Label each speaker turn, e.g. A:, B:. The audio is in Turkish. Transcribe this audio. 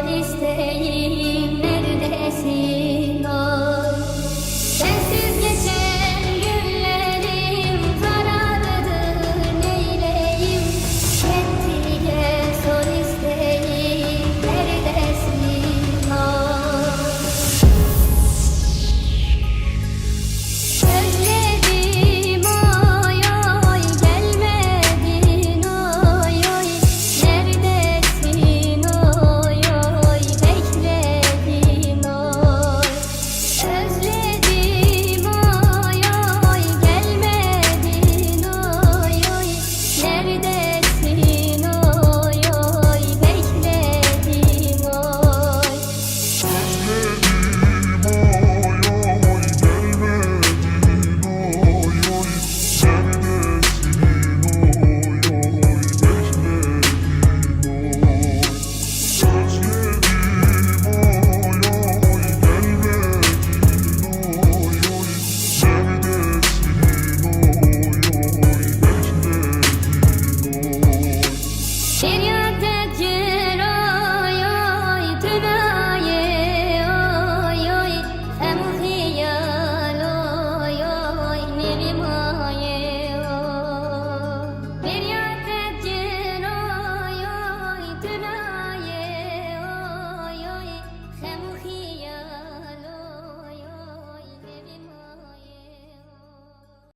A: yol isteyim neredesin?